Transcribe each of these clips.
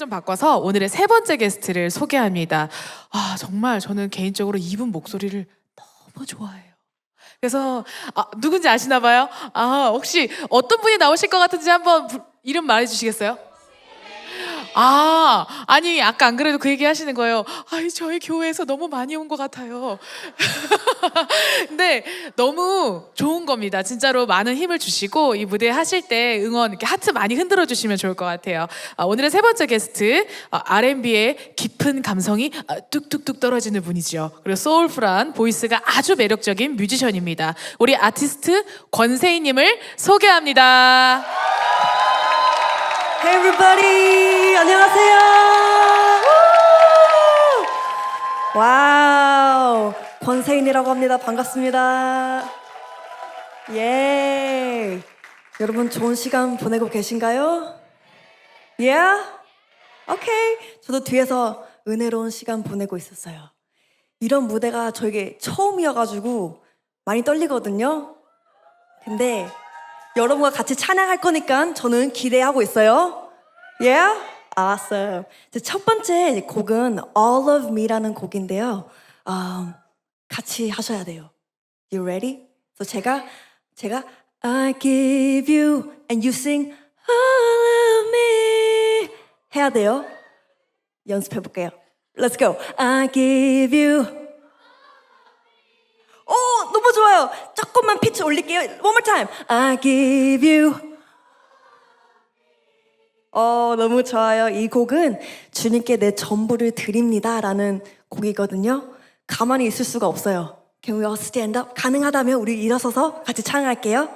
좀 바꿔서 오늘의 세 번째 게스트를 소개합니다. 아, 정말 저는 개인적으로 이분 목소리를 너무 좋아해요. 그래서 아, 누군지 아시나 봐요? 아, 혹시 어떤 분이 나오실 것 같은지 한번 부- 이름 말해 주시겠어요? 아, 아니 아까 안 그래도 그 얘기 하시는 거예요. 아이 저희 교회에서 너무 많이 온 것 같아요. 근데 너무 좋은 겁니다. 진짜로 많은 힘을 주시고 이 무대 하실 때 응원 이렇게 하트 많이 흔들어 주시면 좋을 것 같아요. 아, 오늘의 세 번째 게스트 아, R&B의 깊은 감성이 아, 뚝뚝뚝 떨어지는 분이죠. 그리고 소울풀한 보이스가 아주 매력적인 뮤지션입니다. 우리 아티스트 권세희님을 소개합니다. Hey everybody! 안녕하세요! 우! 와우! 권세인이라고 합니다. 반갑습니다. 예! 여러분 좋은 시간 보내고 계신가요? Yeah? 오케이. 저도 뒤에서 은혜로운 시간 보내고 있었어요. 이런 무대가 저에게 처음이어가지고 많이 떨리거든요. 근데 여러분과 같이 찬양할 거니까 저는 기대하고 있어요. Yeah? 알았어요. 첫 번째 곡은 All of Me라는 곡인데요. 음, 같이 하셔야 돼요. You ready? 그래서 제가 제가 I give you and you sing All of me 해야 돼요. 연습해 볼게요. Let's go. I give you 오, 너무 좋아요. 조금만 피치 올릴게요. One more time. I give you. 어, 너무 좋아요. 이 곡은 주님께 내 전부를 드립니다 라는 곡이거든요. 가만히 있을 수가 없어요. Can we all stand up? 가능하다면 우리 일어서서 같이 찬양할게요.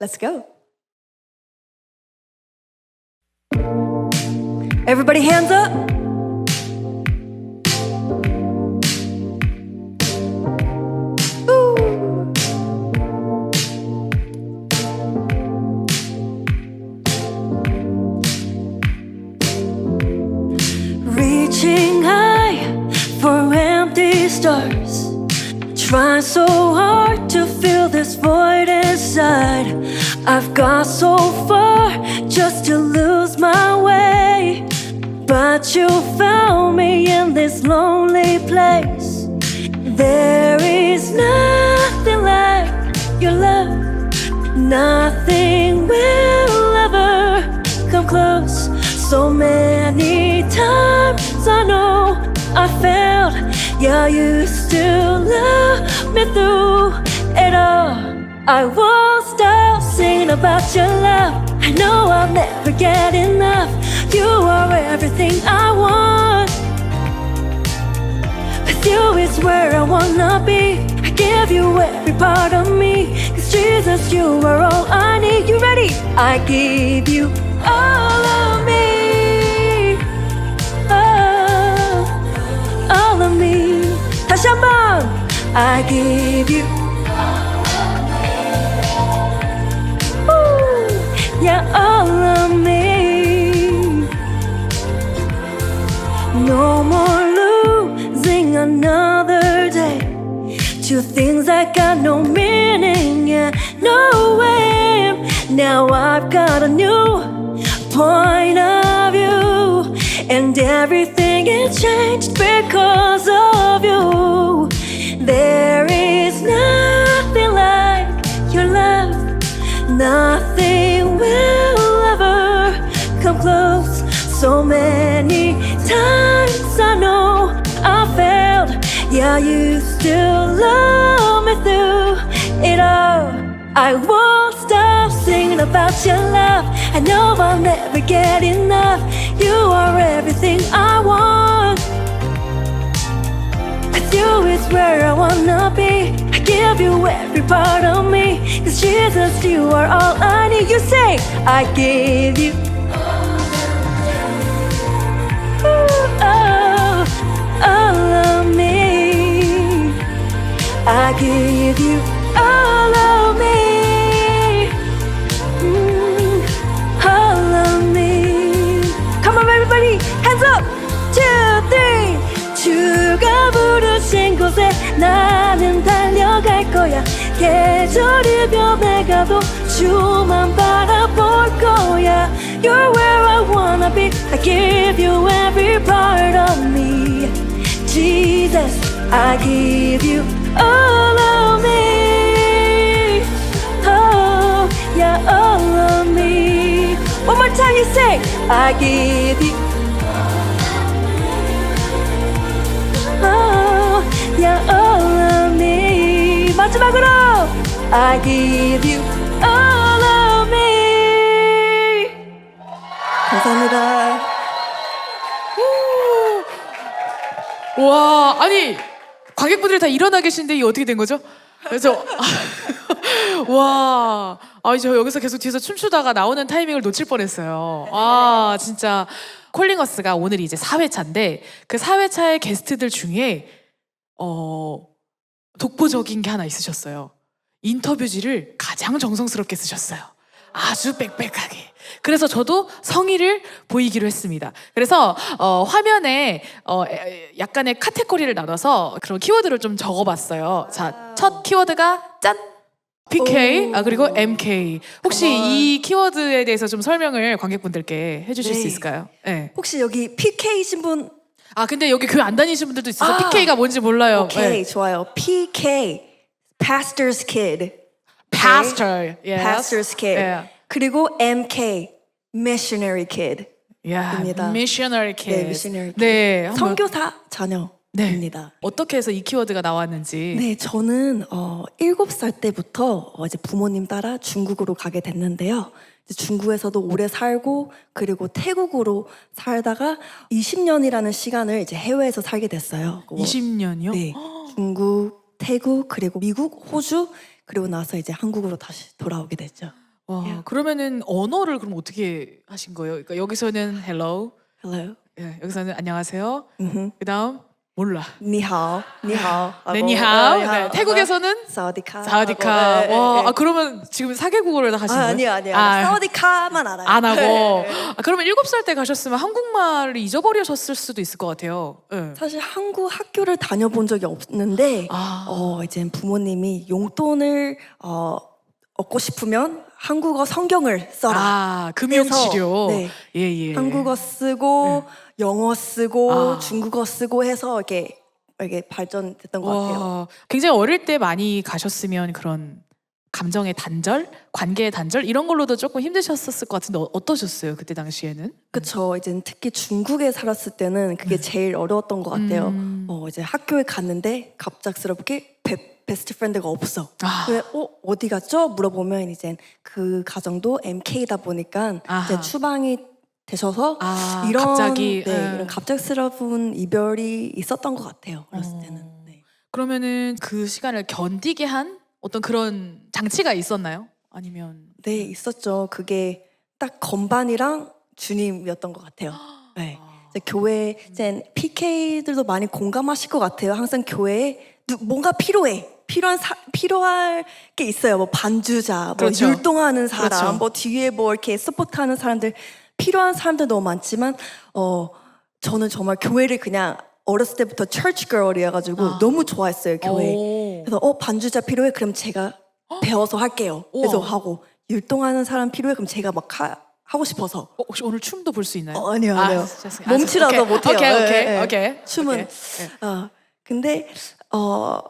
Let's go. Everybody hands up. Trying so hard to fill this void inside. I've gone so far just to lose my way. But you found me in this lonely place. There is nothing like your love. Nothing will ever come close. So many times I know I failed. Yeah, you still love me through it all. I won't stop singing about your love. I know I'll never get enough. You are everything I want. With you is where I wanna be. I give you every part of me. Cause Jesus, you are all I need. You ready? I give you all of me. I give you. Ooh, yeah, all of me. No more losing another day to things that got no meaning, yeah, no way. Now I've got a new point of view, and everything is changed because of you. There is nothing like your love, nothing will ever come close. So many times I know I failed. Yeah, you still love me through it all. I won't stop singing about your love. I know I'll never get enough. You are everything I want. You is where I wanna be. I give you every part of me. Cause Jesus, you are all I need. You say, I give you. All of me. I give you all of 곳에 나는 달려갈 거야 계절이 변해가도 주만 바라볼 거야 You're where I wanna be I give you every part of me Jesus I give you all of me Oh yeah all of me One more time you say I give you I give you all of me. 감사합니다. 와, 아니 관객분들이 다 일어나 계신데 이 어떻게 된 거죠? 그래서 와, 아 저 여기서 계속 뒤에서 춤추다가 나오는 타이밍을 놓칠 뻔했어요. 아 진짜 콜링어스가 오늘 이제 4회차인데 그 4회차의 게스트들 중에 어 독보적인 게 하나 있으셨어요. 인터뷰지를 가장 정성스럽게 쓰셨어요. 아주 빽빽하게. 그래서 저도 성의를 보이기로 했습니다. 그래서 어, 화면에 어, 에- 약간의 카테고리를 나눠서 그런 키워드를 좀 적어봤어요. 자, 첫 키워드가 짠. PK 아 그리고 MK 혹시 이 키워드에 대해서 좀 설명을 관객분들께 해주실 수 네. 있을까요? 네. 혹시 여기 PK이신 분? 아 근데 여기 교회 안 다니시는 분들도 있어서 아. PK가 뭔지 몰라요. 오케이, 네. 좋아요. PK, Pastor's Kid. Pastor, yes. Pastor's Kid. 예. 그리고 MK, Missionary Kid. 야, 입니다. missionary kid. 네, missionary kid. 네, 한번- 선교사 자녀입니다. 어떻게 해서 이 키워드가 나왔는지. 네, 저는 어, 7살 때부터 어, 이제 부모님 따라 중국으로 가게 됐는데요. 이제 중국에서도 오래 살고 그리고 태국으로 살다가 20년이라는 시간을 이제 해외에서 살게 됐어요. 그 20년이요? 네, 중국, 태국 그리고 미국, 호주 그리고 나서 이제 한국으로 다시 돌아오게 됐죠. 와, 그러면은 언어를 그럼 어떻게 하신 거예요? 그러니까 여기서는 hello, Hello. 예, 여기서는 안녕하세요. 음흠. 그다음 몰라. 니하오, 니하오. 네, 니하오. 네, 태국에서는 사우디카. 네, 와, 네. 아 그러면 지금 사개국어를 다 하시는 아, 거예요? 아니요, 아니요. 아, 사우디카만 알아요. 안 하고. 네. 아, 그러면 일곱 살 때 가셨으면 한국말을 잊어버리셨을 수도 있을 것 같아요. 예. 사실 한국 학교를 다녀본 적이 없는데 아. 어 이제 부모님이 용돈을 어 얻고 싶으면 한국어 성경을 써라. 아, 금융치료. 네. 예, 예. 한국어 쓰고 영어 쓰고 아. 중국어 쓰고 해서 이렇게 이렇게 발전됐던 것 같아요. 와, 굉장히 어릴 때 많이 가셨으면 그런 감정의 단절, 관계의 단절 이런 걸로도 조금 힘드셨었을 것 같은데 어, 어떠셨어요 그때 당시에는? 그쵸. 이제 특히 중국에 살았을 때는 그게 제일 어려웠던 것 같아요. 음. 어, 이제 학교에 갔는데 갑작스럽게 베, 베스트 프렌드가 없어. 아. 왜, 어, 어디 갔죠? 물어보면 이제 그 가정도 MK다 보니까 아하. 이제 추방이 되셔서 아, 이런, 갑자기, 네, 예. 이런 갑작스러운 이별이 있었던 것 같아요. 어렸을 어. 때는. 네. 그러면은 그 시간을 견디게 한 어떤 그런 장치가 있었나요? 아니면 네, 있었죠. 그게 딱 건반이랑 주님이었던 것 같아요. 네. 이제 교회 이제 PK들도 많이 공감하실 것 같아요. 항상 교회에 누- 뭔가 필요해. 필요한 사, 필요할 게 있어요. 뭐 반주자, 뭐 그렇죠. 율동하는 사람, 그렇죠. 뭐 뒤에 뭐 이렇게 서포트하는 사람들 필요한 사람들 너무 많지만 어 저는 정말 교회를 그냥 어렸을 때부터 church girl이어가지고 아. 너무 좋아했어요 교회. 오. 그래서 어 반주자 필요해 그럼 제가 배워서 할게요. 그래서 우와. 하고 율동하는 사람 필요해 그럼 제가 막 하, 하고 싶어서. 어, 혹시 오늘 춤도 볼 수 있나요? 어, 아니요, 아니요. 죄송해요. 몸치라서 오케이. 못해요. 오케이, 예, 오케이, 예. 오케이. 춤은 오케이. 예. 어 근데 어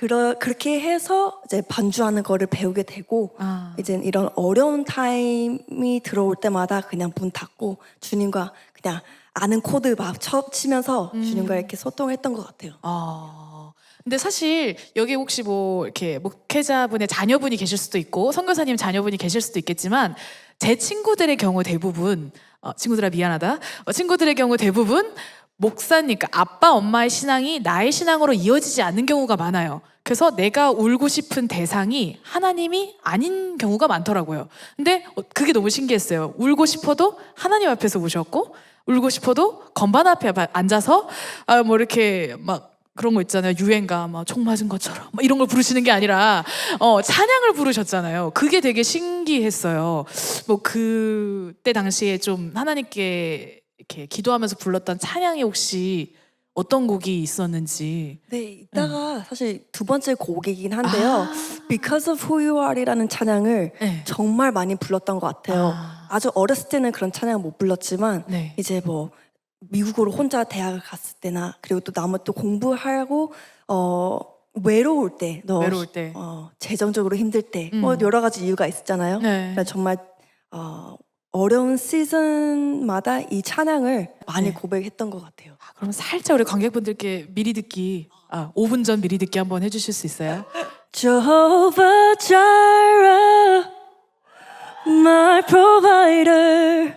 그러 그렇게 해서 이제 반주하는 거를 배우게 되고 아. 이제 이런 어려운 타임이 들어올 때마다 그냥 문 닫고 주님과 그냥 아는 코드 막 쳐, 치면서 음. 주님과 이렇게 소통했던 것 같아요. 아. 근데 사실 여기 혹시 뭐 이렇게 목회자분의 자녀분이 계실 수도 있고 선교사님 자녀분이 계실 수도 있겠지만 제 친구들의 경우 대부분 어, 친구들아 미안하다. 어, 친구들의 경우 대부분 목사니까 아빠 엄마의 신앙이 나의 신앙으로 이어지지 않는 경우가 많아요. 그래서 내가 울고 싶은 대상이 하나님이 아닌 경우가 많더라고요. 근데 어, 그게 너무 신기했어요. 울고 싶어도 하나님 앞에서 우셨고 울고 싶어도 건반 앞에 바- 앉아서 아 뭐 이렇게 막 그런 거 있잖아요. 유행가 막 총 맞은 것처럼 막 이런 걸 부르시는 게 아니라 어 찬양을 부르셨잖아요. 그게 되게 신기했어요. 뭐 그때 당시에 좀 하나님께 이렇게 기도하면서 불렀던 찬양이 혹시 어떤 곡이 있었는지. 네, 이따가 사실 두 번째 곡이긴 한데요. Because of Who You Are이라는 찬양을 네. 정말 많이 불렀던 것 같아요. 아. 아. 주 어렸을 때는 그런 찬양 못 불렀지만 네. 이제 뭐 미국으로 혼자 대학을 갔을 때나 그리고 또 남은 또 공부하고 어 외로울 때, 너 외로울 때. 어, 재정적으로 힘들 때, 음. 뭐 여러 가지 이유가 있었잖아요. 네. 그러니까 정말 어, 어려운 시즌마다 이 찬양을 많이 네. 고백했던 것 같아요. 아, 그럼 살짝 우리 관객분들께 미리 듣기, 아, 5분 전 미리 듣기 한번 해주실 수 있어요? Jehovah Jireh, my provider.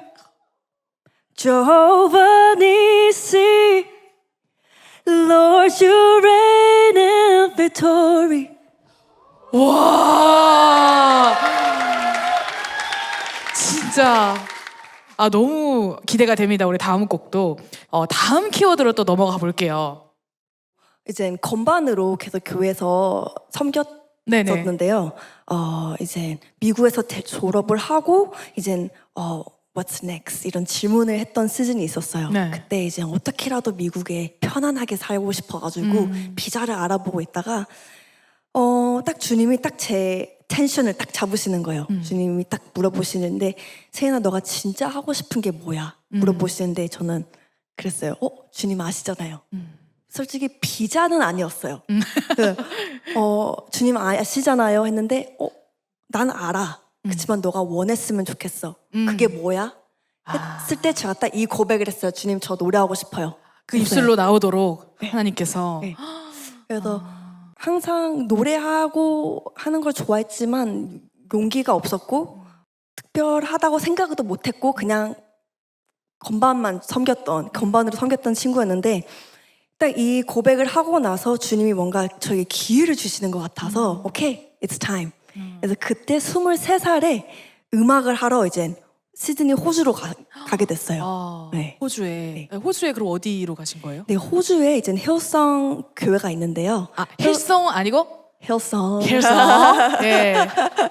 Jehovah Nissi, Lord, you reign in victory. 와 진짜 아 너무 기대가 됩니다 우리 다음 곡도 어, 다음 키워드로 또 넘어가 볼게요 이젠 건반으로 계속 교회에서 섬겼었는데요. 어, 이제 미국에서 대- 졸업을 하고 이젠 어, What's next? 이런 질문을 했던 시즌이 있었어요. 네. 그때 이제 어떻게라도 미국에 편안하게 살고 싶어가지고 음. 비자를 알아보고 있다가 어, 딱 주님이 딱 제 텐션을 딱 잡으시는 거예요. 음. 주님이 딱 물어보시는데 세인아 너가 진짜 하고 싶은 게 뭐야? 음. 물어보시는데 저는 그랬어요. 어 주님 아시잖아요. 음. 솔직히 비자는 아니었어요. 그, 어 주님 아시잖아요 했는데 어난 알아. 그렇지만 너가 원했으면 좋겠어. 음. 그게 뭐야? 아. 했을 때 제가 딱 이 고백을 했어요. 주님 저 노래하고 싶어요. 그 입술로 나오도록 하나님께서 네. 그래서 항상 노래하고 하는 걸 좋아했지만 용기가 없었고 특별하다고 생각도 못했고 그냥 건반만 섬겼던 건반으로 섬겼던 친구였는데 딱 이 고백을 하고 나서 주님이 뭔가 저에게 기회를 주시는 것 같아서 오케이 it's time. 그래서 그때 23살에 음악을 하러 이제 시드니 호주로 가, 게 됐어요. 아, 네. 호주에 호주에 그럼 어디로 가신 거예요? 네, 호주에 이제 힐성 교회가 있는데요. 아 힐송 아니고 힐성 힐송 예,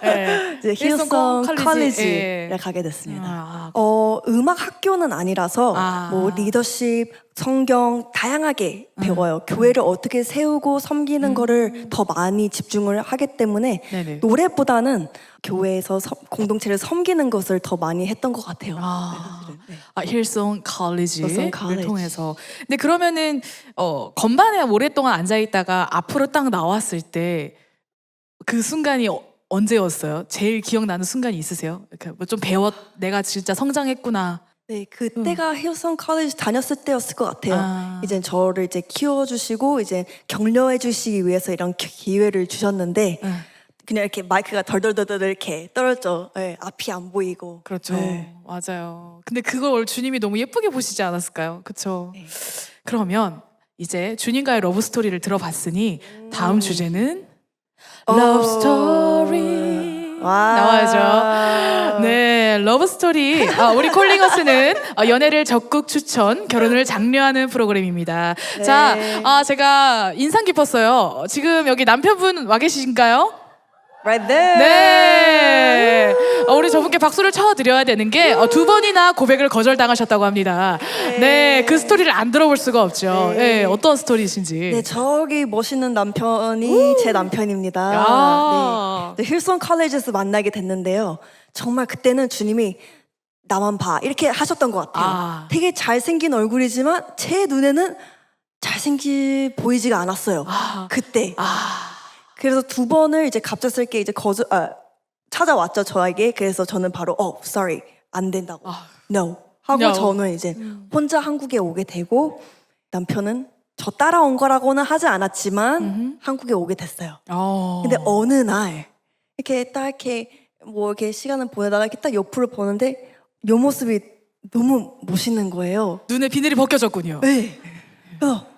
예. 이제 힐성 컬리지에 예. 가게 됐습니다. 아, 어, 음악 학교는 아니라서 아. 뭐 리더십, 성경 다양하게 음. 배워요. 교회를 어떻게 세우고 섬기는 거를 더 많이 집중을 하기 때문에 네네. 노래보다는 교회에서 섬- 공동체를 섬기는 것을 더 많이 했던 것 같아요. 아, 네. 아 힐송 힐송 컬리지. 통해서. 근데 그러면은 어, 건반에 오랫동안 앉아 있다가 앞으로 딱 나왔을 때 그 순간이 어, 언제였어요? 제일 기억나는 순간이 있으세요? 뭐좀 배웠, 내가 진짜 성장했구나. 네, 그때가 힐성 컬리지 다녔을 때였을 것 같아요. 아. 이제 저를 이제 키워주시고 이제 격려해 주시기 위해서 이런 기- 기회를 주셨는데 네. 그냥 이렇게 마이크가 덜덜덜덜 이렇게 떨어져. 네, 앞이 안 보이고. 그렇죠. 네. 맞아요. 근데 그걸 주님이 너무 예쁘게 보시지 않았을까요? 그렇죠. 네. 그러면 이제 주님과의 러브 스토리를 들어봤으니 음. 다음 주제는 어. 러브 스토리 와. 나와야죠. 네, 러브 스토리. 아, 우리 콜링어스는 어, 연애를 적극 추천, 결혼을 장려하는 프로그램입니다. 네. 자, 아, 제가 인상 깊었어요. 지금 여기 남편분 와 계신가요? Right there. 네. 어, 우리 저분께 박수를 쳐드려야 되는 게 두 번이나 고백을 거절당하셨다고 합니다. 네, 그 스토리를 안 들어볼 수가 없죠. 네, 어떤 스토리이신지. 네, 저기 멋있는 남편이 제 남편입니다. 야. 네. 네, 힐성 컬리지에서 만나게 됐는데요. 정말 그때는 주님이 나만 봐 이렇게 하셨던 것 같아요. 아. 되게 잘생긴 얼굴이지만 제 눈에는 잘생기 보이지가 않았어요. 아. 그때. 아, 그래서 두 번을 이제 갑작스럽게 이제 거절 아, 찾아왔죠 저에게. 그래서 저는 바로 어, sorry 안 된다고. 아. No 하고 No. 저는 이제 혼자 한국에 오게 되고 남편은 저 따라온 거라고는 하지 않았지만 한국에 오게 됐어요. 어. 근데 어느 날 이렇게 딱 이렇게 뭐 이렇게 시간을 보내다가 이렇게 딱 옆으로 보는데 요 모습이 너무 멋있는 거예요. 눈에 비늘이 벗겨졌군요. 네. 그래서,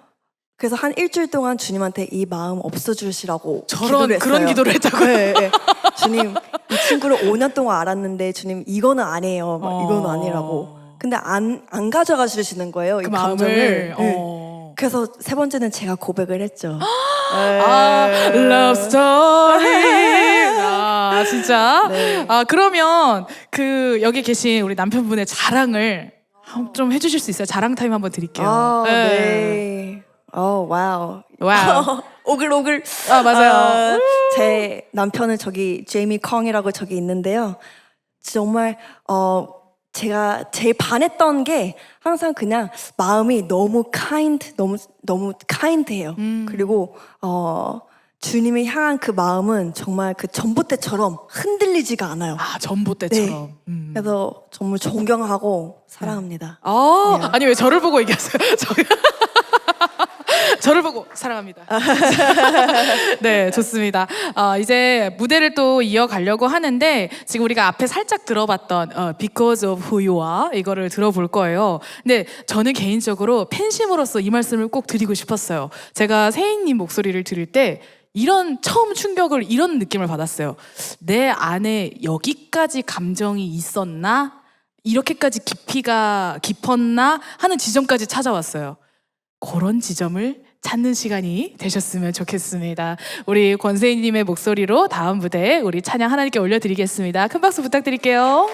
그래서 한 일주일 동안 주님한테 이 마음 없어주시라고 저런 기도를 그런 했어요. 기도를 했다고요? 네, 네. 주님 이 친구를 5년 동안 알았는데 주님 이거는 아니에요. 막 어. 아니라고. 근데 안 안 가져가 주시는 거예요. 이그 감정을. 마음을. 네. 어. 그래서 세 번째는 제가 고백을 했죠. 아, love story. 아, 진짜. 네. 아, 그러면 그 여기 계신 우리 남편분의 자랑을 한- 좀 해주실 수 있어요? 자랑 타임 한번 드릴게요. 아, 네. 어, 와우. 와우. 오글오글. 아, 맞아요. 아, 제 남편은 저기 제이미 컹이라고 저기 있는데요. 정말 어 제가 제일 반했던 게 항상 그냥 마음이 너무 kind, 너무 너무 kind해요. 그리고 어 주님이 향한 그 마음은 정말 그 전봇대처럼 흔들리지가 않아요. 아 전봇대처럼. 음. 그래서 정말 존경하고 사랑합니다. 아, 네. 아니 왜 저를 보고 얘기하세요? 저 저를 보고 사랑합니다. 네, 좋습니다. 어, 이제 무대를 또 이어가려고 하는데 지금 우리가 앞에 살짝 들어봤던 어, Because of Who You Are 이거를 들어볼 거예요. 근데 저는 개인적으로 팬심으로서 이 말씀을 꼭 드리고 싶었어요. 제가 세인님 목소리를 들을 때 이런 처음 충격을 이런 느낌을 받았어요. 내 안에 여기까지 감정이 있었나? 이렇게까지 깊이가 깊었나 하는 지점까지 찾아왔어요. 그런 지점을 찾는 시간이 되셨으면 좋겠습니다. 우리 권세희님의 목소리로 다음 무대 우리 찬양 하나님께 올려드리겠습니다. 큰 박수 부탁드릴게요.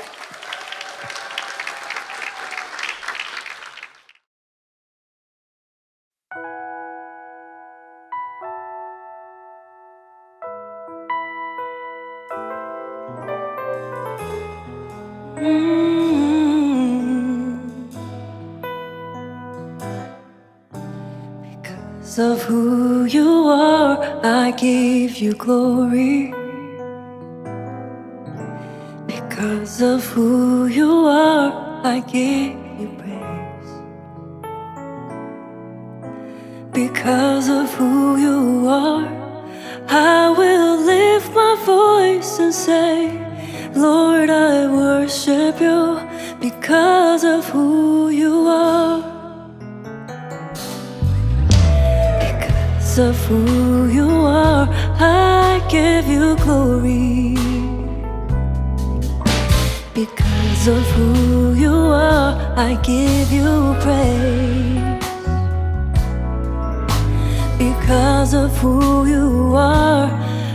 Glory. Because of who you are, I give you glory. Because of who you are, I give you praise. Because of who you are,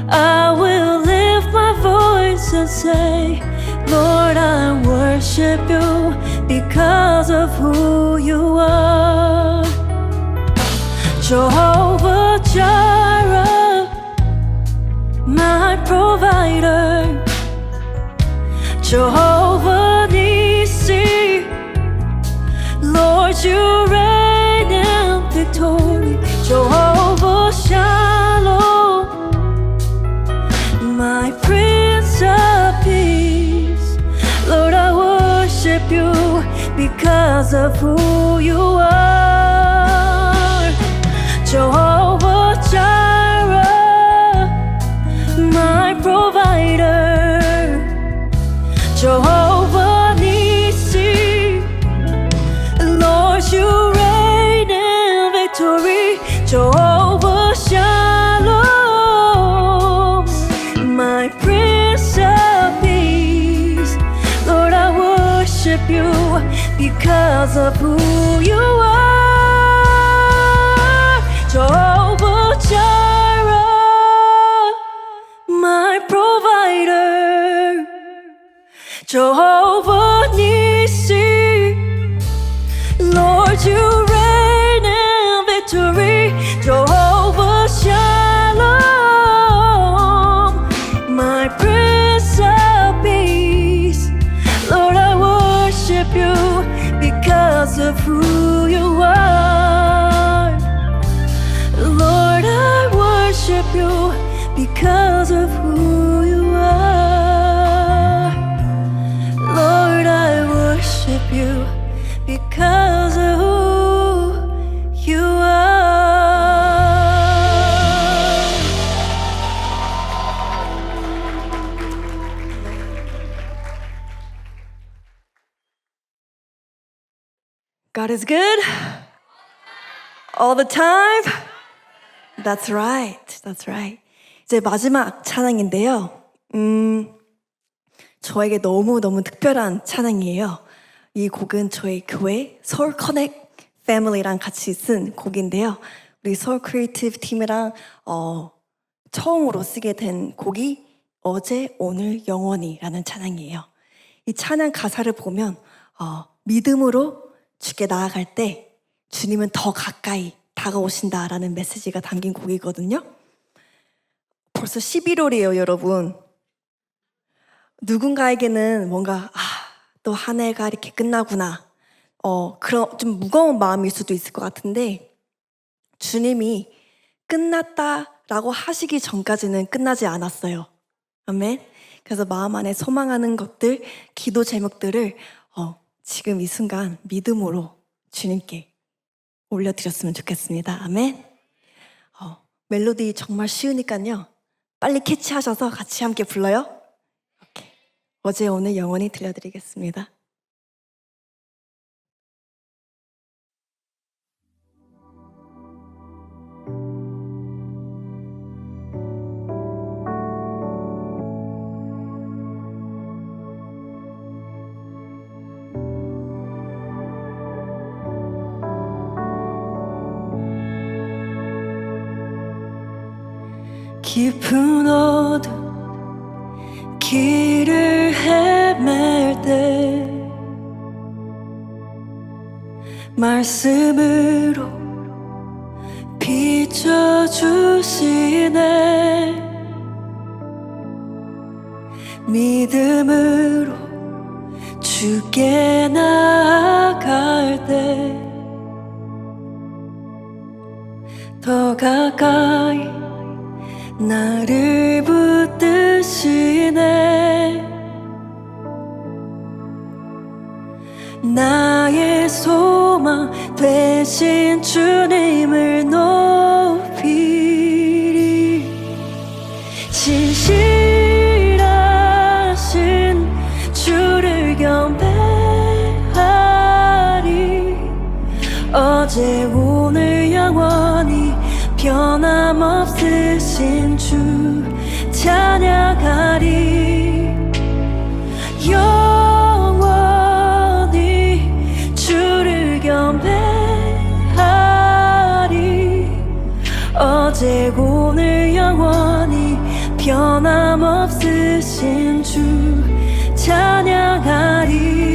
I will lift my voice and say, Lord, I worship you because of who you are. Jehovah Jireh, my provider. Jehovah Nissi, Lord, you reign in victory. Jehovah Shalom, my Prince of Peace. Lord, I worship you because of who you are. 就 God is good all the time. That's right. That's right. 이제 마지막 찬양인데요. 음, 저에게 너무너무 특별한 찬양이에요. 이 곡은 저희 교회 서울 커넥 패밀리랑 같이 쓴 곡인데요. 우리 서울 크리에이티브 팀이랑 어, 처음으로 쓰게 된 곡이 어제 오늘 영원히라는 찬양이에요. 이 찬양 가사를 보면 어, 믿음으로 주께 나아갈 때 주님은 더 가까이 다가오신다라는 메시지가 담긴 곡이거든요. 벌써 11월이에요, 여러분. 누군가에게는 뭔가 아, 또 한 해가 이렇게 끝나구나. 어, 그런 좀 무거운 마음일 수도 있을 것 같은데 주님이 끝났다라고 하시기 전까지는 끝나지 않았어요. 아멘. 그래서 마음 안에 소망하는 것들, 기도 제목들을 어, 지금 이 순간 믿음으로 주님께 올려드렸으면 좋겠습니다. 아멘. 어, 멜로디 정말 쉬우니까요. 빨리 캐치하셔서 같이 함께 불러요. 오케이. 어제 오늘 영원히 들려드리겠습니다. 깊은 어둠 길을 헤맬 때 말씀으로 비춰주시네. 믿음으로 주께 나아갈 때 더 가까이 나를 붙드시네. 나의 소망 되신 변함없으신 주 찬양하리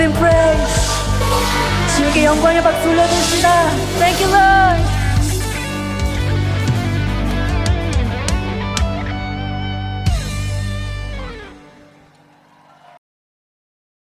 give him praise. 주에게 영광의 박수 올려드립시다. Thank you, Lord.